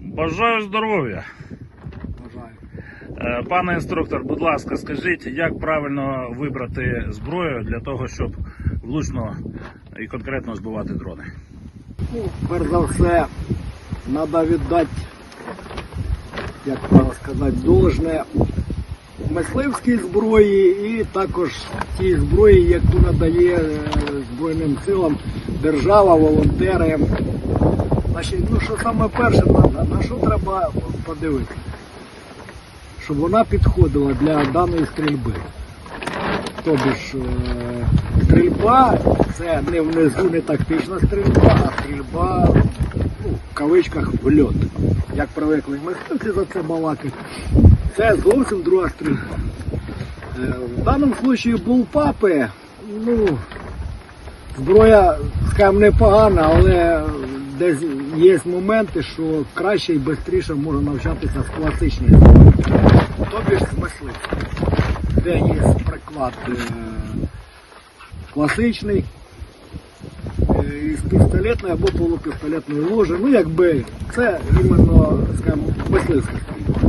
Бажаю здоров'я. Бажаю. Е, Пане інструктор, будь ласка, скажіть, як правильно вибрати зброю для того, щоб влучно і конкретно збивати дрони? Ну, перш за все, треба віддати, як правильно сказати, должне мисливській зброї і також тій зброї, яку надає е, Збройним силам держава, волонтери. Значить, ну що саме перше, на, на що треба подивитися? Щоб вона підходила для даної стрільби. Тобі ж е, стрільба це не внизу не тактична стрільба, а стрільба ну, в кавичках в льот. Як привикли мисливці за це балакати. Це зовсім друга стрільба. Е, В даному випадку булпапи, ну, зброя, скажімо, непогана, але десь є моменти, що краще і швидше можна навчатися в класичній зброї. Тобі ж з мисливської де є приклад е, класичний е, із пістолетної або полупістолетної ложі. Ну, якби це іменно, скажімо, мисливська стрільба.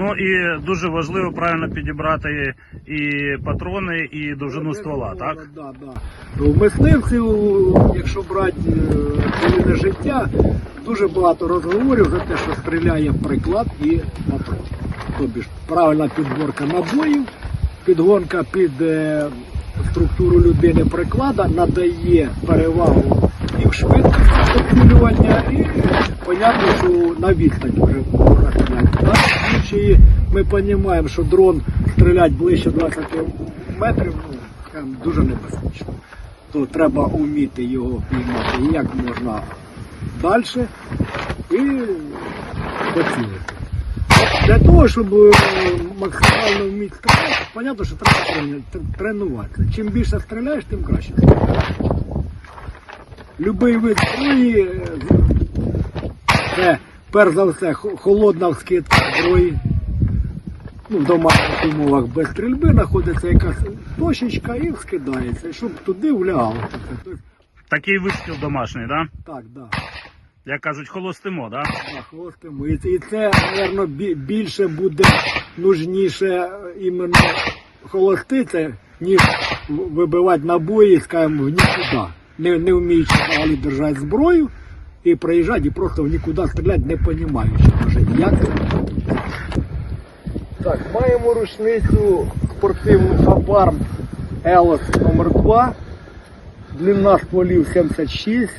Ну і дуже важливо правильно підібрати і патрони, і довжину ствола, так? Да, да. В мисливців, якщо брати цивільне життя, дуже багато розговорів за те, що стріляє приклад і патрон. Тобі ж правильна підборка набоїв, підгонка під е, структуру людини приклада надає перевагу і в швидкості і понятно, що на відстань вже можна. В даному ми розуміємо, що дрон стріляти ближче 20 метрів, ну, дуже небезпечно. То треба вміти його піймати як можна далі і поцілити. Для того, щоб е, максимально вміти стріляти, зрозуміло, що треба тренуватися. Чим більше стріляєш, тим краще. Любий вид зброї е, це перш за все холодна вскидка зброї. Ну, в домашніх умовах без стрільби знаходиться якась точечка і вскидається, щоб туди влягало. Тобто, Такий вистріл домашній, да? Так, да. Як кажуть, холостимо, да? Так, хвостимо. І, і це, мабуть, більше буде нужніше е, іменно холостити, ніж вибивати набої, скажімо, в нікуди. Не, не вміючи взагалі держати зброю і приїжджати і просто в нікуди стріляти, не розуміючи, може, як. Так, маємо рушницю спортивну Хабарм Елос номер 2 Длина стволів 76.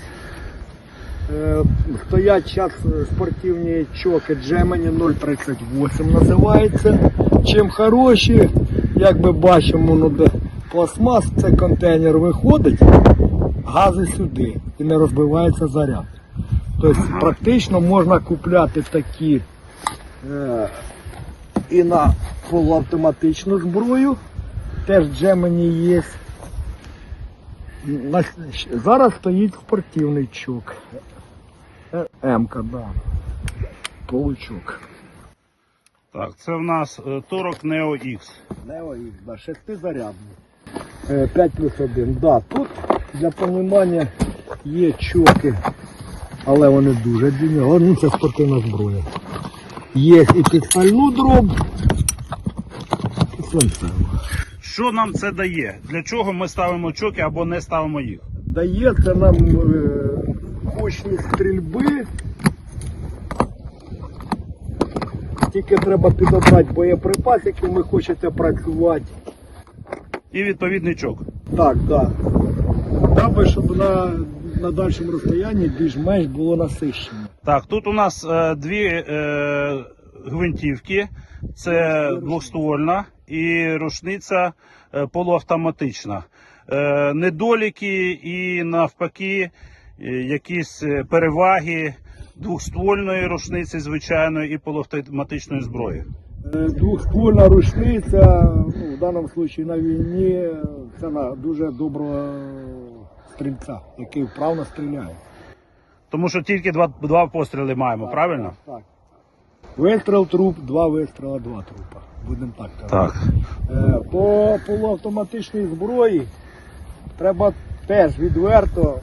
Е, Стоять зараз спортивні чоки Gemini 038 називається. Чим хороші, як ми бачимо, ну, пластмас, це контейнер виходить, гази сюди і не розбивається заряд. Тобто практично можна купляти такі е, і на полуавтоматичну зброю. Теж Gemini є. Зараз стоїть спортивний чок. Е, М-ка, да. Получок. Так, це в нас е, Торок Neo X. Нео Х, да, шестизарядний. 5 плюс 1. Да, тут для розуміння є чоки, але вони дуже длинні. Ну, це спортивна зброя. Є і під стальну дроб, і свинцеву. Що нам це дає? Для чого ми ставимо чоки або не ставимо їх? Дається нам е, мощність стрільби. Тільки треба підобрати боєприпас, яким ви хочете працювати. І відповідний чок. Так, так. Треба, щоб на, на дальшому розстоянні більш-менш було насищено. Так, тут у нас е, дві е, гвинтівки. Це двохствольна і рушниця е, полуавтоматична. Е, недоліки і навпаки е, якісь е, переваги двохствольної рушниці звичайної і полуавтоматичної зброї. Е, Двохствольна рушниця, ну, в даному випадку на війні, це на дуже доброго стрільця, який вправно стріляє. Тому що тільки два, два постріли маємо, правильно? Так. так. Вистріл труп, два вистріла, два трупа. Будемо так казати. Так. Е, По полуавтоматичній зброї треба теж відверто,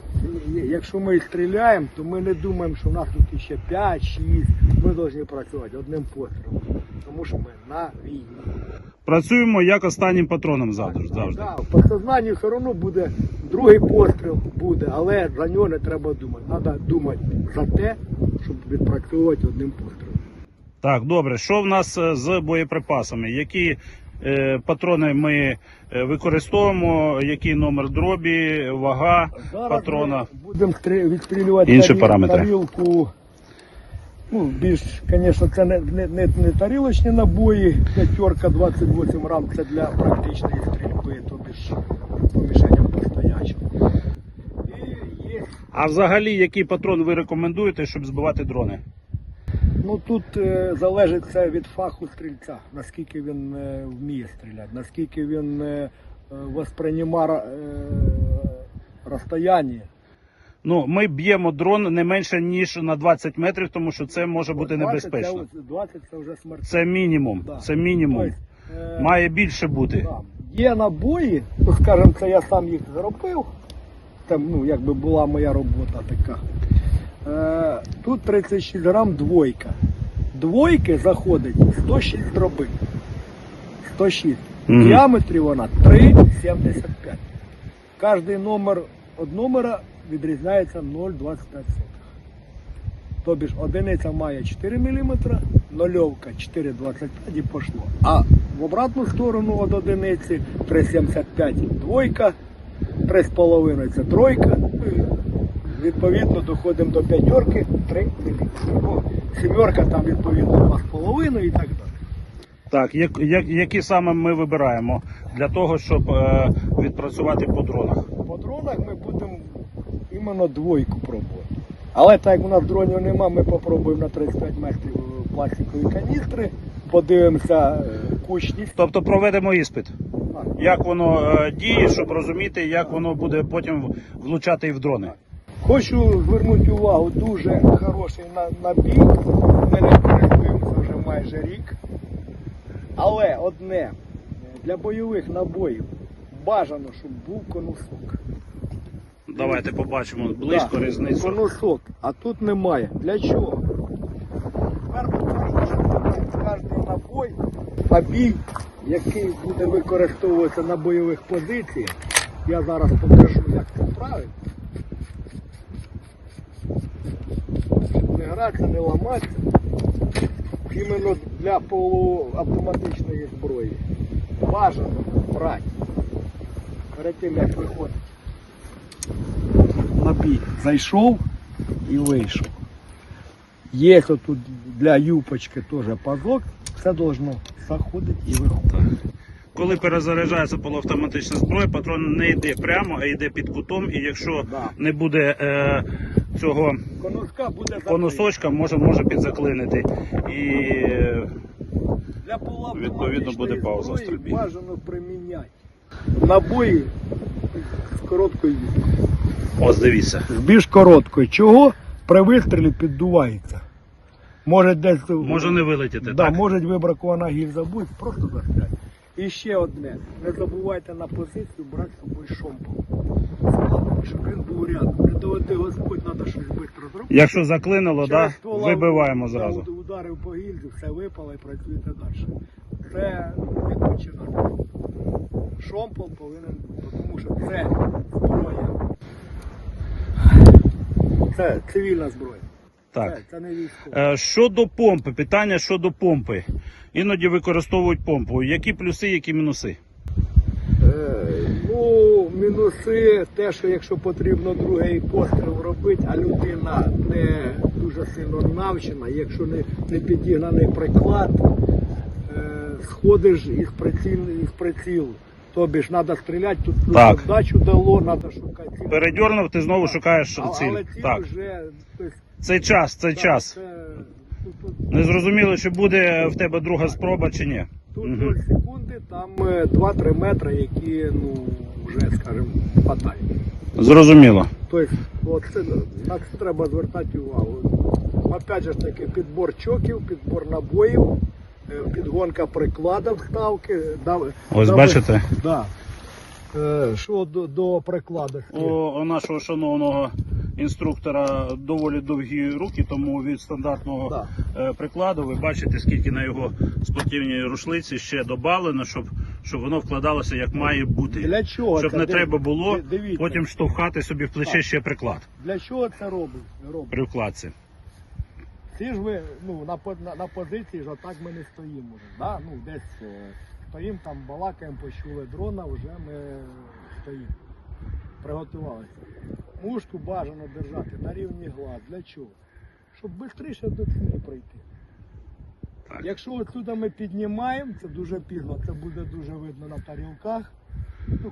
якщо ми стріляємо, то ми не думаємо, що в нас тут ще 5-6. Ми повинні працювати одним пострілом. Тому що ми на війні. Працюємо як останнім патроном завжди. завжди. Да, в подсознанні все одно буде другий постріл буде, але за нього не треба думати. Треба думати за те, щоб відпрацьовувати одним пострілом. Так, добре. Що в нас е, з боєприпасами? Які е, патрони ми е, використовуємо, який номер дробі, вага патрона? ми будемо відстрілювати Інші тарі- параметри. тарілку. Ну, більш, звісно, це не, не, не, не тарілочні набої, п'ятерка 28 рам, це для практичної стрільби, тобі ж по мішеням постоячим. І є А взагалі, який патрон ви рекомендуєте, щоб збивати дрони? Ну тут е, залежить це від фаху стрільця, наскільки він е, вміє стріляти, наскільки він е, е, восприймає е, розстояння. Ну, ми б'ємо дрон не менше ніж на 20 метрів, тому що це може бути 20 небезпечно. Це, 20 це вже смерть. Це мінімум. Да. Це мінімум. Тобто, е, Має більше бути. да. Є набої, то скажімо, це я сам їх зробив. Там, ну, якби була моя робота така. Е, тут 36 грам двойка. Двойки заходить 106 дробин. 106. Мгм. В діаметрі вона 3,75. Кожний номер від номера відрізняється 0,25. Тобі ж одиниця має 4 мм, нульовка 4,25 і пошло. А в обратну сторону від одиниці 3,75 двойка, 3,5 це тройка. Відповідно доходимо до п'ятерки 3 мм. Сімерка там відповідно 2,5 і так далі. Так, як, як, які саме ми вибираємо для того, щоб е, відпрацювати по дронах? По дронах ми будемо іменно двойку пробувати. Але так як у нас дронів нема, ми попробуємо на 35 метрів пластикові каністри, подивимося е, кучність. Тобто проведемо іспит. Як воно е, діє, щоб розуміти, як воно буде потім влучати і в дрони. Хочу звернути увагу, дуже хороший на- набій. Ми не користуємося вже майже рік. Але одне, для бойових набоїв бажано, щоб був конусок. Давайте побачимо близько Так, різницю. Конусок, а тут немає. Для чого? Тепер потрібно, щоб кожний набой, набій, який буде використовуватися на бойових позиціях, я зараз покажу, як це правильно. Не гратися, не ламатися. Іменно для полуавтоматичної зброї. Бажано брати. Перед тим як виходить набій зайшов і вийшов. Є тут для юпочки теж пазок, все должно заходити і виходити. Коли перезаряджається полуавтоматична зброя, патрон не йде прямо, а йде під кутом. І якщо Да. не буде е, цього Конуска буде конусочка, може, може підзаклинити. І Для Відповідно, буде пауза зброї стрільбі. Бажано приміняти. Набої з короткою вітром. ось дивіться. З більш короткою. Чого? При вистрілі піддувається. Може десь Може не вилетіти, Да, так? може вибракувана гільза буде, просто застрять. І ще одне. Не забувайте на позицію брати з собою шомпол. Щоб він був рядом. Не доведи Господь, треба щось швидко зробити. Якщо заклинило, да, вибиваємо зразу. уд- Ударив по гільзі, все випало і працюєте далі. Це починати. Шомпол повинен бути, тому що це зброя. Це цивільна зброя. Так. Це, не військова. Е, Щодо помпи, питання щодо помпи. Іноді використовують помпу. Які плюси, які мінуси? Е, Ну, мінуси те, що якщо потрібно другий постріл робити, а людина не дуже сильно навчена, якщо не, не підігнаний приклад, е, сходиш із приціл, із прицілу. Тобі ж треба стріляти, тут Так. вдачу дало, треба шукати ціль. Передьорнув, ти знову шукаєш А- ціль. Але ціль Так. вже тобто, Це час, це так, час. Це, Не зрозуміло, чи буде в тебе друга спроба, чи ні. тут. 0 секунди, там е, 2-3 метри, які ну, вже, скажімо, хватають. Зрозуміло. Тобто, от це, на це треба звертати увагу. Опять же таки, підбор чоків, підбор набоїв, е, підгонка прикладів ставки. дав- Ось дав- бачите? Да. Е, Що до, до прикладу? У нашого шановного інструктора доволі довгі руки, тому від стандартного Да. е, прикладу ви бачите, скільки на його спортивній рушлиці ще добавлено, щоб, щоб воно вкладалося як має бути. Для чого Щоб це? не Див- треба було дивіться. потім штовхати собі в плече ще приклад Для чого це робить? робить? при вкладці. Всі ж ви ну, на, на, на позиції ж отак ми не стоїмо. Да? Ну, десь е, стоїмо там, балакаємо, почули дрона, вже ми стоїмо. Приготувалися. Мушку бажано держати на рівні глаз. Для чого? Щоб швидше до цілі прийти. Так. Якщо отсюди ми піднімаємо, це дуже пізно, це буде дуже видно на тарілках.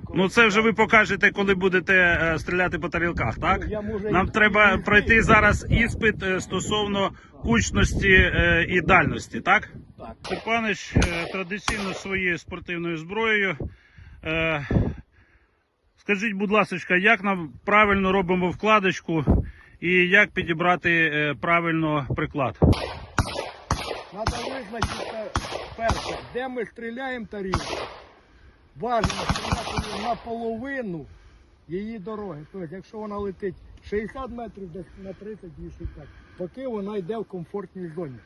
коли Ну це вже ви покажете, коли будете е, стріляти по тарілках, так? Ну, я, Нам і- треба і- пройти зараз іспит е, стосовно кучності е, і дальності, так? Так. Степанич е, традиційно своєю спортивною зброєю. Е, Скажіть, будь ласка, як нам правильно робимо вкладочку і як підібрати е, правильно приклад? Треба визначити перше, де ми стріляємо тарілку. Бажано стріляти на половину її дороги. Тобто, якщо вона летить 60 метрів, десь на 30 і 60, поки вона йде в комфортній зоні.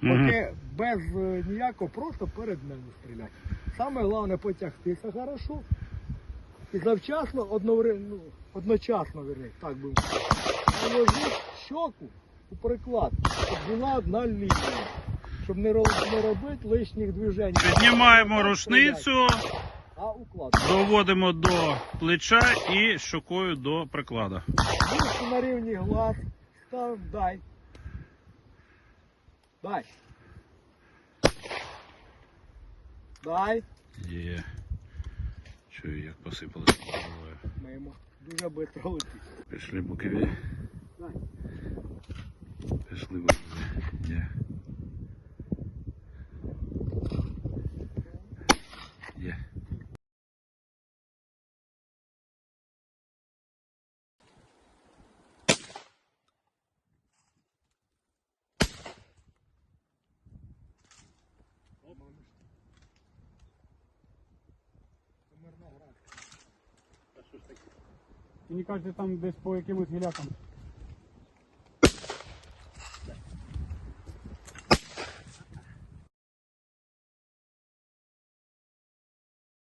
Поки без е, ніякого, просто перед нею стріляти. Саме головне потягтися хорошо. І завчасно, ну, одночасно, верні, так би мовити. Щоку у приклад, щоб була одна лінія. Щоб не, робити лишніх движень. Піднімаємо рушницю, А уклад. доводимо до плеча і щокою до приклада. Мушку на рівні глаз. Став, дай. Дай. Дай. Є. Чую, як посипалося. Маємо Дуже швидко летить. Пішли букві. Пішли бокові. Є. Є. Мені кажуть, там десь по якимось гілякам.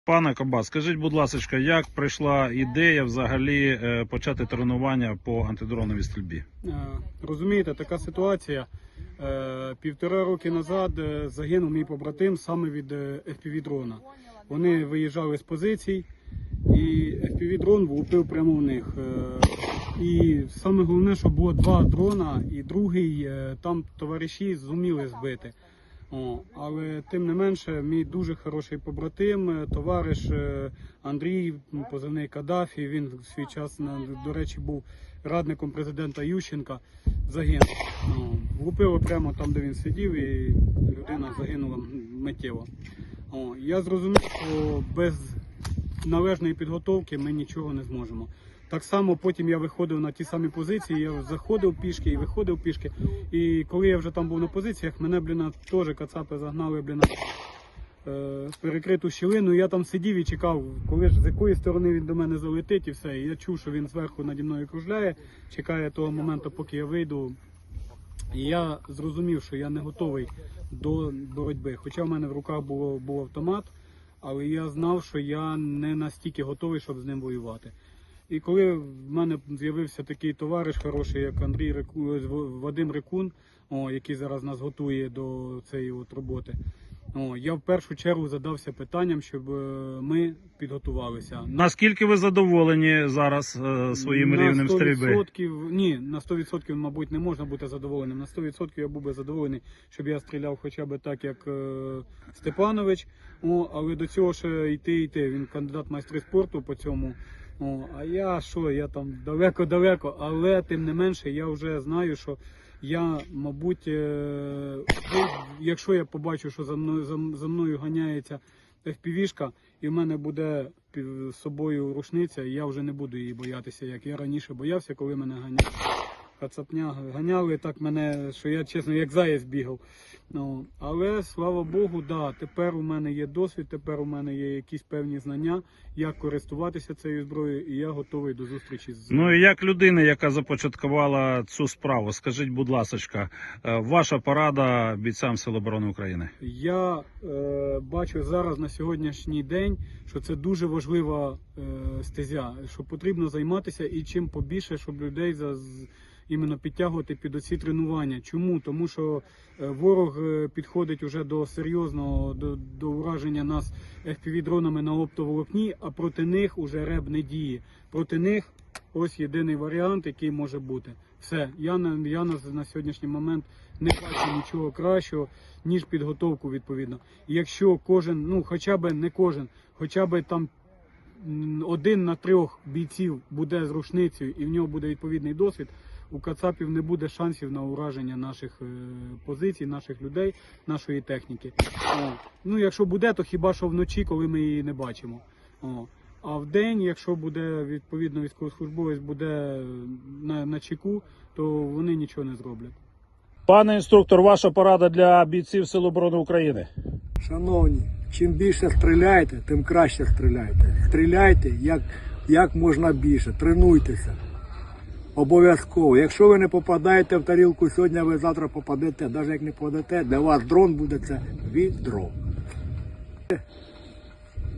Пане Кабат, скажіть, будь ласка, як прийшла ідея взагалі е, почати тренування по антидроновій стрільбі? Е, Розумієте, така ситуація. Е, Півтора роки назад загинув мій побратим саме від FPV-дрона. Вони виїжджали з позицій, і FPV-дрон влупив прямо в них. Е, І саме головне, що було два дрона, і другий е, там товариші зуміли збити. О, але тим не менше, мій дуже хороший побратим, е, товариш Андрій, позивний Каддафі. Він в свій час до речі був радником президента Ющенка. Загинув. Влупило прямо там, де він сидів, і людина загинула миттєво. О, я зрозумів, що без належної підготовки ми нічого не зможемо. Так само потім я виходив на ті самі позиції, я заходив пішки і виходив пішки. І коли я вже там був на позиціях, мене, блін, теж кацапи загнали, блін, е, перекриту щілину. Я там сидів і чекав, коли ж з якої сторони він до мене залетить і все. І я чув, що він зверху наді мною кружляє, чекає того моменту, поки я вийду. І я зрозумів, що я не готовий до боротьби. Хоча в мене в руках було, був автомат, але я знав, що я не настільки готовий, щоб з ним воювати. І коли в мене з'явився такий товариш хороший, як Андрій Реку... Вадим Рекун, о, який зараз нас готує до цієї от роботи. О, я в першу чергу задався питанням, щоб е, ми підготувалися. Наскільки ви задоволені зараз е, своїм на рівнем стрільби? Ні, на 100% мабуть не можна бути задоволеним. На 100% я був би задоволений, щоб я стріляв хоча б так, як е, Степанович. О, але до цього ще йти йти. Він кандидат майстри спорту по цьому. О, а я що, я там далеко-далеко, але тим не менше я вже знаю, що я, мабуть, е, якщо я побачу, що за мною за, за мною ганяється FPV-шка, і в мене буде з собою рушниця, і я вже не буду її боятися, як я раніше боявся, коли мене ганяли. Кацапня ганяли так мене, що я чесно, як заєць бігав. Ну, але слава Богу, да, тепер у мене є досвід, тепер у мене є якісь певні знання, як користуватися цією зброєю, і я готовий до зустрічі з Ну і як людина, яка започаткувала цю справу, скажіть, будь ласка, ваша порада бійцям Сил оборони України? Я е, бачу зараз на сьогоднішній день, що це дуже важлива е, стезя, що потрібно займатися і чим побільше, щоб людей за іменно підтягувати під оці тренування. Чому? Тому що е, ворог е, підходить уже до серйозного до, до ураження нас FPV-дронами на оптоволокні, а проти них уже реб не діє. Проти них ось єдиний варіант, який може бути. Все, я на я на, на сьогоднішній момент не бачу нічого кращого, ніж підготовку відповідно. І якщо кожен, ну хоча б не кожен, хоча б там один на трьох бійців буде з рушницею і в нього буде відповідний досвід, у Кацапів не буде шансів на ураження наших е, позицій, наших людей, нашої техніки. О. Ну, якщо буде, то хіба що вночі, коли ми її не бачимо. О. А в день, якщо буде відповідно військовослужбовець буде на, на чеку, то вони нічого не зроблять. Пане інструктор, ваша порада для бійців Сил оборони України. Шановні, чим більше стріляєте, тим краще стріляйте. Стріляйте як, як можна більше, тренуйтеся. Обов'язково. Якщо ви не попадаєте в тарілку сьогодні, ви завтра попадете, навіть як не попадете, для вас дрон буде це відро.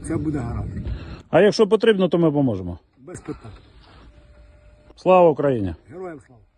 Це буде гаразд. А якщо потрібно, то ми поможемо. Без питань. Слава Україні! Героям слава!